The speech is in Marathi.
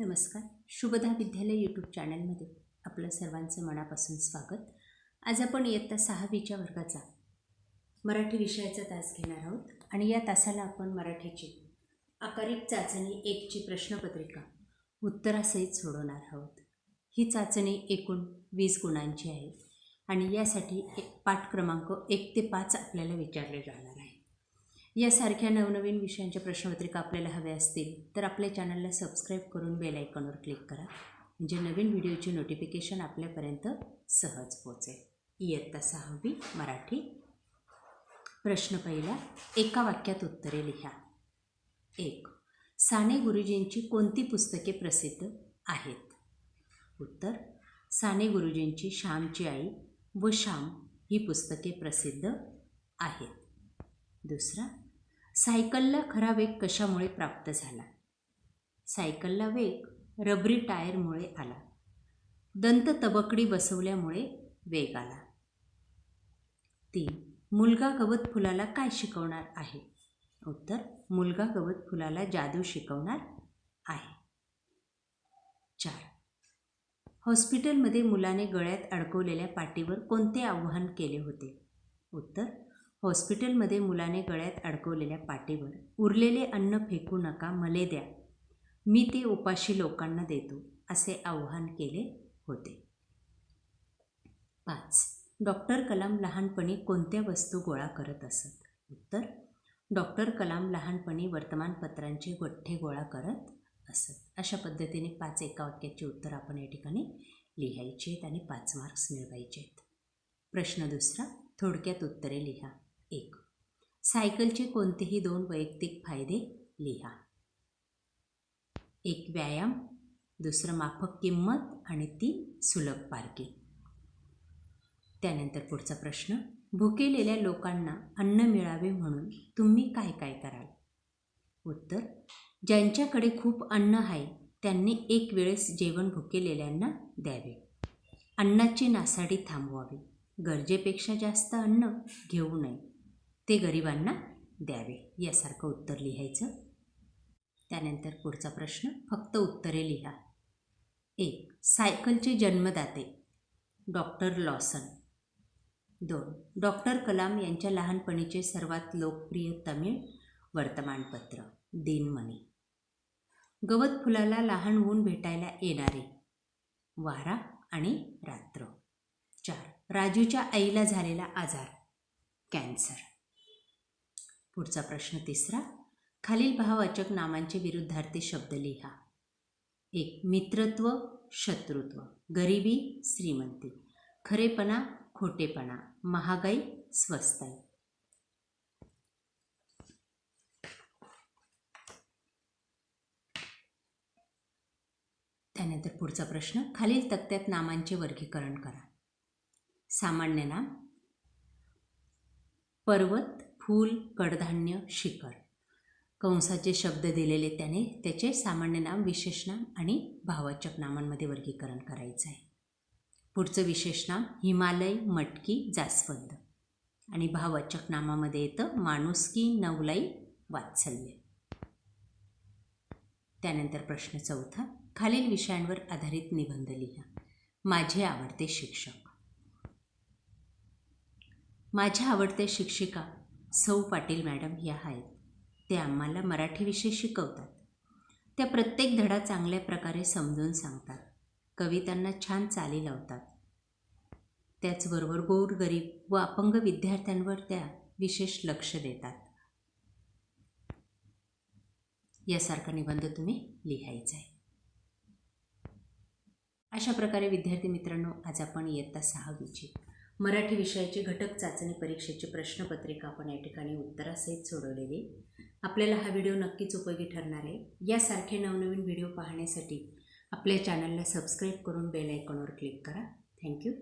नमस्कार. शुभदा विद्यालय यूट्यूब चॅनलमध्ये आपलं सर्वांचं मनापासून स्वागत. आज आपण इयत्ता सहावीच्या वर्गाचा मराठी विषयाचा तास घेणार आहोत आणि या तासाला आपण मराठीची आकारिक चाचणी एकची प्रश्नपत्रिका उत्तरासहित सोडवणार आहोत. ही चाचणी एकूण वीस गुणांची आहे आणि यासाठी एक पाठ क्रमांक एक ते पाच आपल्याला विचारले जाणार आहे यासारख्या नवनवीन विषयांच्या प्रश्नपत्रिका आपल्याला हव्या असतील तर आपल्या चॅनलला सबस्क्राईब करून बेल आयकॉनवर क्लिक करा म्हणजे नवीन व्हिडिओची नोटिफिकेशन आपल्यापर्यंत सहज पोचेल इयत्ता सहावी मराठी. प्रश्न पहिला एका वाक्यात उत्तरे लिहा. एक साने गुरुजींची कोणती पुस्तके प्रसिद्ध आहेत? उत्तर साने गुरुजींची श्यामची आई व श्याम ही पुस्तके प्रसिद्ध आहेत. दुसरा सायकलला खरा वेग कशामुळे प्राप्त झाला? सायकलला वेग रबरी टायरमुळे आला. दंत तबकडी बसवल्यामुळे वेग आला. तीन मुलगा गवत फुलाला काय शिकवणार आहे? उत्तर मुलगा गवत फुलाला जादू शिकवणार आहे. चार हॉस्पिटलमध्ये मुलाने गळ्यात अडकवलेल्या पाटीवर कोणते आव्हान केले होते? उत्तर हॉस्पिटलमध्ये मुलाने गळ्यात अडकवलेल्या पाटीवर उरलेले अन्न फेकू नका मले द्या. मी ते उपाशी लोकांना देतो असे आव्हान केले होते. पाच. डॉक्टर कलाम लहानपणी कोणत्या वस्तू गोळा करत असत? उत्तर डॉक्टर कलाम लहानपणी वर्तमानपत्रांचे गठ्ठे गोळा करत असत. अशा पद्धतीने पाच एका वाक्याची उत्तर आपण या ठिकाणी लिहायची आहेत आणि पाच मार्क्स मिळवायचे आहेत. प्रश्न दुसरा थोडक्यात उत्तरे लिहा. एक. सायकलचे कोणतेही दोन वैयक्तिक फायदे लिहा. एक व्यायाम दुसरं माफक किंमत आणि तीन सुलभ पार्किंग त्यानंतर पुढचा प्रश्न भुकेलेल्या लोकांना अन्न मिळावे म्हणून तुम्ही काय काय कराल? उत्तर ज्यांच्याकडे खूप अन्न आहे त्यांनी एक वेळेस जेवण भुकेलेल्यांना द्यावे. अन्नाची नासाडी थांबवावी. गरजेपेक्षा जास्त अन्न घेऊ नये. ते गरिबांना द्यावे यासारखं उत्तर लिहायचं. त्यानंतर पुढचा प्रश्न फक्त उत्तरे लिहा. एक सायकलचे जन्मदाते डॉक्टर लॉसन. दोन डॉक्टर कलाम यांच्या लहानपणीचे सर्वात लोकप्रिय तमिळ वर्तमानपत्र दिनमणी. गवत फुलाला लहान ऊन भेटायला येणारे वारा आणि रात्र. चार राजूच्या आईला झालेला आजार कॅन्सर. पुढचा प्रश्न तिसरा. खालील भाववाचक नामांचे विरुद्धार्थी शब्द लिहा. एक मित्रत्व शत्रुत्व. गरिबी श्रीमंती. खरेपणा खोटेपणा. महागाई स्वस्ताई. त्यानंतर पुढचा प्रश्न खालील तक्त्यात नामांचे वर्गीकरण करा. सामान्य नाम पर्वत फूल कडधान्य शिखर. कंसाचे शब्द दिलेले त्याने त्याचे सामान्य नाम विशेष नाम आणि भावाचक नामांमध्ये वर्गीकरण करायचं आहे. पुढचं विशेष नाम हिमालय मटकी जास्वंद. आणि भावाचक नामामध्ये येतं माणुसकी नवलाई वात्सल्य. त्यानंतर प्रश्न चौथा खालील विषयांवर आधारित निबंध लिहा. माझे आवडते शिक्षक. माझ्या आवडत्या शिक्षिका सौ पाटील मॅडम ह्या आहेत. ते आम्हाला मराठी विषय शिकवतात. त्या प्रत्येक धडा चांगल्या प्रकारे समजून सांगतात. कवितांना छान चाली लावतात. त्याचबरोबर गोरगरीब व अपंग विद्यार्थ्यांवर त्या विशेष लक्ष देतात. यासारखा निबंध तुम्ही लिहायचा आहे. अशा प्रकारे विद्यार्थी मित्रांनो आज आपण इयत्ता सहावीची मराठी विषयाची घटक चाचणी परीक्षेची प्रश्नपत्रिका आपण या ठिकाणी उत्तरासहित सोडवलेली. आपल्याला हा व्हिडिओ नक्कीच उपयोगी ठरणार आहे. यासारखे नवनवीन व्हिडिओ पाहण्यासाठी आपल्या चॅनलला सबस्क्राईब करून बेल आयकॉनवर क्लिक करा. थँक्यू